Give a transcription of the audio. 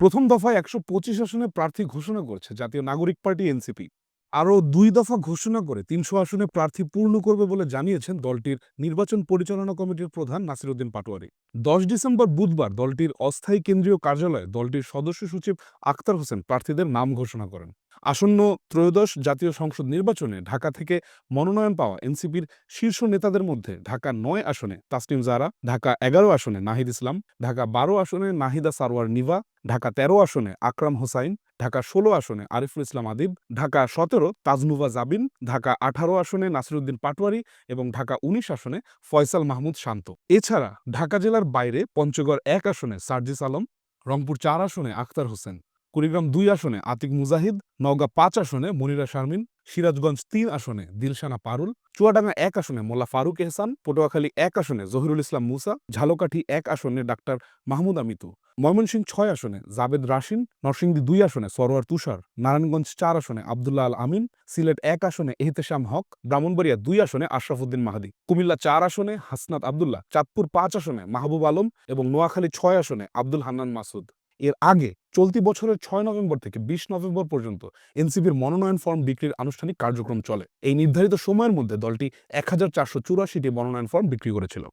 প্রথম দফায় একশো পঁচিশ আসনে প্রার্থী ঘোষণা করেছে জাতীয় নাগরিক পার্টি এনসিপি। আরও দুই দফা ঘোষণা করে তিনশো আসনে প্রার্থী পূর্ণ করবে বলে জানিয়েছেন দলটির নির্বাচন পরিচালনা কমিটির প্রধান নাসিরুদ্দিন পাটোয়ারি। দশ ডিসেম্বর বুধবার দলটির অস্থায়ী কেন্দ্রীয় কার্যালয়ে দলটির সদস্য সচিব আক্তার হোসেন প্রার্থীদের নাম ঘোষণা করেন। আসন্ন ত্রয়োদশ জাতীয় সংসদ নির্বাচনে ঢাকা থেকে মনোনয়ন পাওয়া এনসিপির শীর্ষ নেতাদের মধ্যে ঢাকা নয় আসনে তাসনিম জারা, ঢাকা এগারো আসনে নাহিদ ইসলাম, ঢাকা বারো আসনে নাহিদা সারওয়ার নিভা, ঢাকা তেরো আসনে আকরাম হোসাইন ঢাকা ষোলো আসনে আরিফুল ইসলাম আদিব, ঢাকা সতেরো তাজনুভা জাবিন, ঢাকা আঠারো আসনে নাসিরুদ্দিন পাটোয়ারি এবং ঢাকা উনিশ আসনে ফয়সাল মাহমুদ শান্ত। এছাড়া ঢাকা জেলার বাইরে পঞ্চগড় এক আসনে সার্জিস আলম, রংপুর চার আসনে আখতার হোসেন। কুড়িগ্রাম দুই আসনে আতিক মুজাহিদ, নওগাঁ পাঁচ আসনে মনিরা শারমিন, সিরাজগঞ্জ তিন আসনে দিলশানা পারুল, চুয়াডাঙ্গা এক আসনে মোল্লা ফারুক এহসান, পটুয়াখালী এক আসনে জহিরুল ইসলাম মুসা, ঝালকাঠি এক আসনে ডাক্তার মাহমুদ আমিতু। ময়মনসিংহ ছয় আসনে জাবেদ রাশিন, নরসিংদী দুই আসনে সরোয়ার তুষার, নারায়ণগঞ্জ চার আসনে আবদুল্লাহ আল আমিন, সিলেট এক আসনে এহতেশাম হক, ব্রাহ্মণবাড়িয়া দুই আসনে আশরাফুদ্দিন মাহাদি। কুমিল্লা চার আসনে হাসনাত আবদুল্লাহ, চাঁদপুর পাঁচ আসনে মাহবুব আলম এবং নোয়াখালী ছয় আসনে আব্দুল হান্নান মাসুদ। এর আগে চলতি বছরের ছয় নভেম্বর থেকে বিশ নভেম্বর পর্যন্ত এনসিপির মনোনয়ন ফর্ম বিক্রির আনুষ্ঠানিক কার্যক্রম চলে। এই নির্ধারিত সময়ের মধ্যে দলটি এক হাজার চারশো চুরাশিটি মনোনয়ন ফর্ম বিক্রি করেছিল।